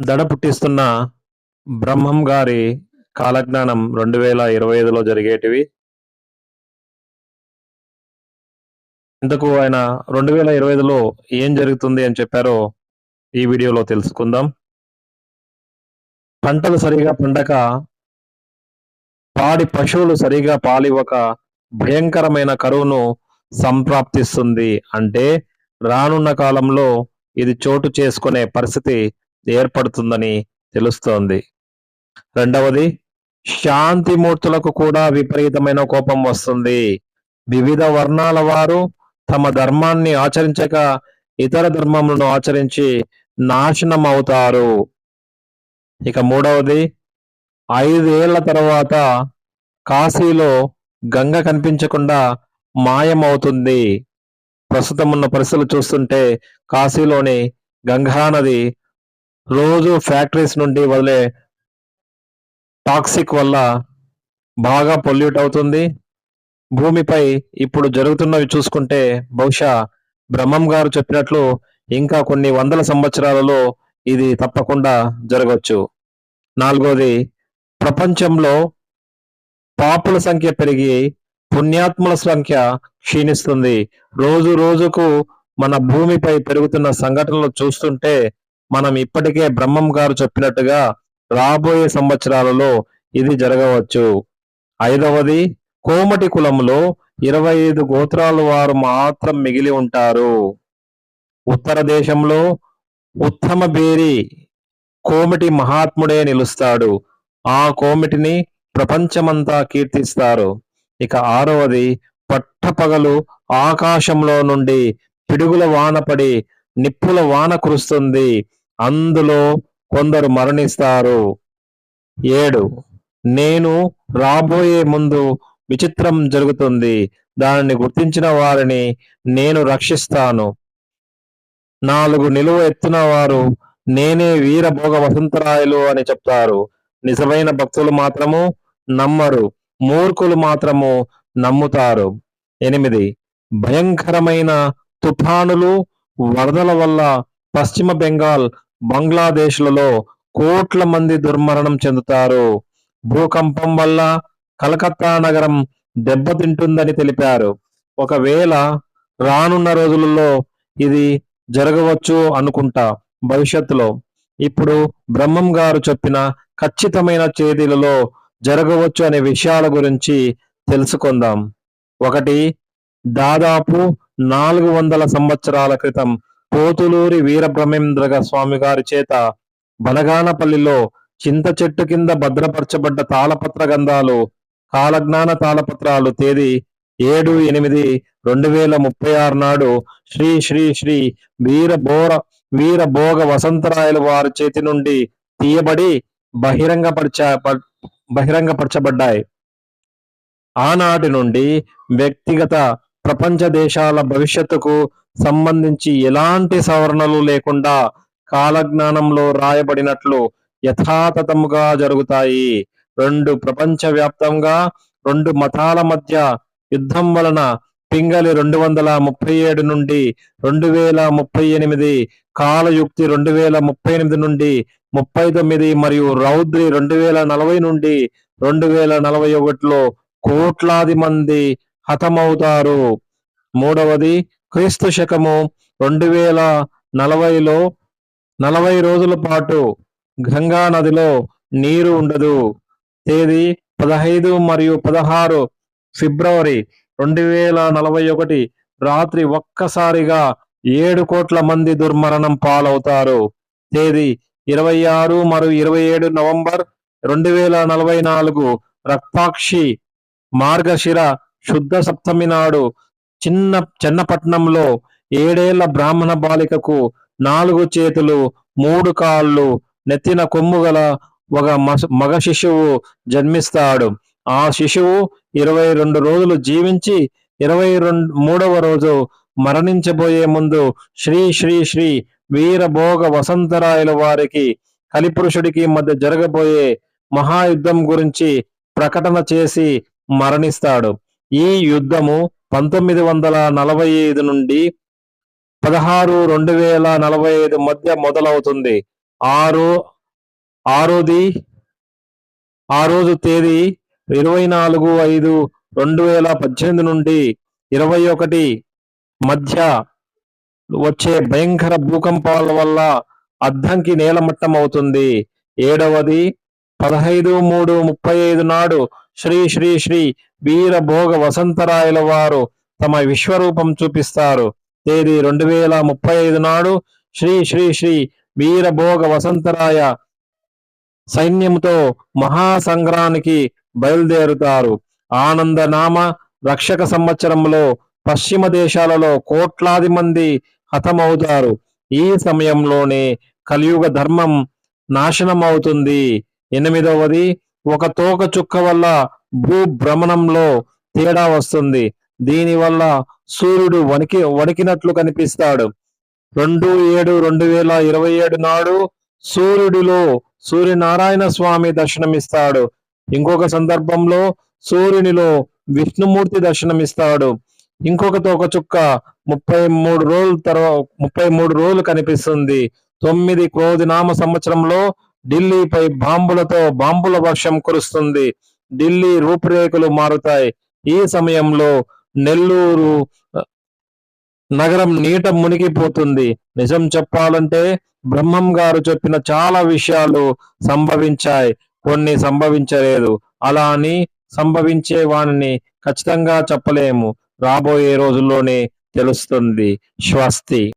దడ పుట్టిస్తున్న బ్రహ్మం గారి కాలజ్ఞానం రెండు వేల ఇరవై ఐదులో జరిగేటివి. ఇంతకు ఆయన రెండు వేల ఇరవై ఐదులో ఏం జరుగుతుంది అని చెప్పారో ఈ వీడియోలో తెలుసుకుందాం. పంటలు సరిగా పండక పాడి పశువులు సరిగా పాలివ్వక భయంకరమైన కరువును సంప్రాప్తిస్తుంది అంటే రానున్న కాలంలో ఇది చోటు చేసుకునే పరిస్థితి ఏర్పడుతుందని తెలుస్తోంది. రెండవది శాంతిమూర్తులకు కూడా విపరీతమైన కోపం వస్తుంది. వివిధ వర్ణాల వారు తమ ధర్మాన్ని ఆచరించక ఇతర ధర్మములను ఆచరించి నాశనం అవుతారు ఇక మూడవది ఐదేళ్ళ తర్వాత కాశీలో గంగ కనిపించకుండా మాయమవుతుంది. ప్రస్తుతం ఉన్న పరిస్థితులు చూస్తుంటే కాశీలోని గంగా నది రోజు ఫ్యాక్టరీస్ నుండి వదిలే టాక్సిక్ వల్ల బాగా పొల్యూట్ అవుతుంది. భూమిపై ఇప్పుడు జరుగుతున్నవి చూసుకుంటే బహుశా బ్రహ్మం గారు చెప్పినట్లు ఇంకా కొన్ని వందల సంవత్సరాలలో ఇది తప్పకుండా జరగవచ్చు నాలుగోది ప్రపంచంలో పాపుల సంఖ్య పెరిగి పుణ్యాత్ముల సంఖ్య క్షీణిస్తుంది. రోజు రోజుకు మన భూమిపై పెరుగుతున్న సంఘటనలు చూస్తుంటే మనం ఇప్పటికే బ్రహ్మం గారు చెప్పినట్టుగా రాబోయే సంవత్సరాలలో ఇది జరగవచ్చు. ఐదవది కోమటి కులంలో ఇరవై ఐదు గోత్రాల వారు మాత్రం మిగిలి ఉంటారు. ఉత్తర దేశంలో ఉత్తమ బేరి కోమిటి మహాత్ముడే నిలుస్తాడు. ఆ కోమిటిని ప్రపంచమంతా కీర్తిస్తారు. ఇక ఆరవది పట్టపగలు ఆకాశంలో నుండి పిడుగుల వాన పడి నిప్పుల వాన కురుస్తుంది. అందులో కొందరు మరణిస్తారు. ఏడు. నేను రాబోయే ముందు విచిత్రం జరుగుతుంది. దానిని గుర్తించిన వారిని నేను రక్షిస్తాను. నాలుగు నిలువ ఎత్తున వారు నేనే వీరభోగ వసంతరాయలు అని చెప్తారు. నిజమైన భక్తులు మాత్రము నమ్మరు. మూర్ఖులు మాత్రము నమ్ముతారు. ఎనిమిది. భయంకరమైన తుఫానులు వరదల వల్ల పశ్చిమ బెంగాల్ బంగ్లాదేశ్లలో కోట్ల మంది దుర్మరణం చెందుతారు. భూకంపం వల్ల కలకత్తా నగరం దెబ్బతింటుందని తెలిపారు. ఒకవేళ రానున్న రోజులలో ఇది జరగవచ్చు అనుకుంటా భవిష్యత్తులో. ఇప్పుడు బ్రహ్మం గారు చెప్పిన ఖచ్చితమైన తేదీలలో జరగవచ్చు అనే విషయాల గురించి తెలుసుకుందాం. ఒకటి దాదాపు నాలుగు వందల సంవత్సరాల క్రితం పోతులూరి వీరబ్రహ్మేంద్రగ స్వామి గారి చేత బనగానపల్లిలో చింత చెట్టు కింద భద్రపరచబడ్డ తాళపత్ర గంధాలు కాలజ్ఞాన తాళపత్రాలు తేదీ ఏడు ఎనిమిది రెండు వేల ముప్పై ఆరు నాడు శ్రీ శ్రీ శ్రీ వీరబోర వీరభోగ వసంతరాయల వారి చేతి నుండి తీయబడి బహిరంగపరచ బహిరంగపరచబడ్డాయి. ఆనాటి నుండి వ్యక్తిగత ప్రపంచ దేశాల భవిష్యత్తుకు సంబంధించి ఎలాంటి సవరణలు లేకుండా కాలజ్ఞానంలో రాయబడినట్లు యథాతథముగా జరుగుతాయి. రెండు ప్రపంచ వ్యాప్తంగా రెండు మతాల మధ్య యుద్ధం వలన పింగళి రెండు వందల ముప్పై ఏడు నుండి రెండు వేల ముప్పై ఎనిమిది కాలయుక్తి రెండు వేల ముప్పై ఎనిమిది నుండి ముప్పై తొమ్మిది మరియు రౌద్రి రెండు వేల నలభై నుండి రెండు వేల నలభై ఒకటిలో కోట్లాది మంది హతమవుతారు. మూడవది క్రీస్తు శకము రెండు వేల నలభైలో నలభై రోజుల పాటు గంగా నదిలో నీరు ఉండదు. తేదీ పదహైదు మరియు పదహారు ఫిబ్రవరి రెండు వేల నలభై ఒకటి రాత్రి ఒక్కసారిగా ఏడు కోట్ల మంది దుర్మరణం పాలవుతారు. తేదీ ఇరవై ఆరు మరియు ఇరవై ఏడు నవంబర్ రెండు వేల నలభై నాలుగు రక్తాక్షి మార్గశిర శుద్ధ సప్తమి నాడు చిన్న చెన్నపట్నంలో ఏడేళ్ళ బ్రాహ్మణ బాలికకు నాలుగు చేతులు మూడు కాళ్ళు నెత్తిన కొమ్ము గల ఒక మగ శిశువు జన్మిస్తాడు. ఆ శిశువు ఇరవై రెండు రోజులు జీవించి ఇరవై రెండు మూడవ రోజు మరణించబోయే ముందు శ్రీ శ్రీ శ్రీ వీరభోగ వసంతరాయల వారికి కలిపురుషుడికి మధ్య జరగబోయే మహాయుద్ధం గురించి ప్రకటన చేసి మరణిస్తాడు. ఈ యుద్ధము పంతొమ్మిది వందల నలభై ఐదు నుండి పదహారు రెండు వేల నలభై ఐదు మధ్య మొదలవుతుంది. ఆరు ఆరోది ఆ రోజు తేదీ ఇరవై నాలుగు ఐదు రెండు వేల పద్దెనిమిది నుండి ఇరవై ఒకటి మధ్య వచ్చే భయంకర భూకంపాల వల్ల అద్దంకి నేలమట్టం అవుతుంది ఏడవది పదహైదు మూడు ముప్పై ఐదు నాడు శ్రీ శ్రీ శ్రీ వీరభోగ వసంతరాయల వారు తమ విశ్వరూపం చూపిస్తారు. తేదీ రెండు వేల ముప్పై ఐదు నాడు శ్రీ శ్రీ శ్రీ వీరభోగ వసంతరాయ సైన్యంతో మహాసంగ్రానికి బయలుదేరుతారు. ఆనందనామ రక్షక సంవత్సరంలో పశ్చిమ దేశాలలో కోట్లాది మంది హతమవుతారు. ఈ సమయంలోనే కలియుగ ధర్మం నాశనం అవుతుంది ఎనిమిదవది ఒక తోక చుక్క వల్ల భూభ్రమణంలో తేడా వస్తుంది. దీనివల్ల సూర్యుడు వణికి వణికినట్లు కనిపిస్తాడు. రెండు ఏడు రెండు వేల ఇరవై ఏడు నాడు సూర్యుడిలో సూర్యనారాయణ స్వామి దర్శనమిస్తాడు. ఇంకొక సందర్భంలో సూర్యునిలో విష్ణుమూర్తి దర్శనమిస్తాడు. ఇంకొక తోక చుక్క ముప్పై మూడు రోజుల తర్వాత ముప్పై మూడు రోజులు కనిపిస్తుంది. తొమ్మిది క్రోధినామ సంవత్సరంలో ఢిల్లీపై బాంబులతో బాంబుల వర్షం కురుస్తుంది. ఢిల్లీ రూపురేఖలు మారుతాయి. ఈ సమయంలో నెల్లూరు నగరం నీట మునిగిపోతుంది. నిజం చెప్పాలంటే బ్రహ్మం గారు చెప్పిన చాలా విషయాలు సంభవించాయి. కొన్ని సంభవించలేదు. అలా అని సంభవించే వాణిని ఖచ్చితంగా చెప్పలేము. రాబోయే రోజుల్లోనే తెలుస్తుంది. స్వస్తి.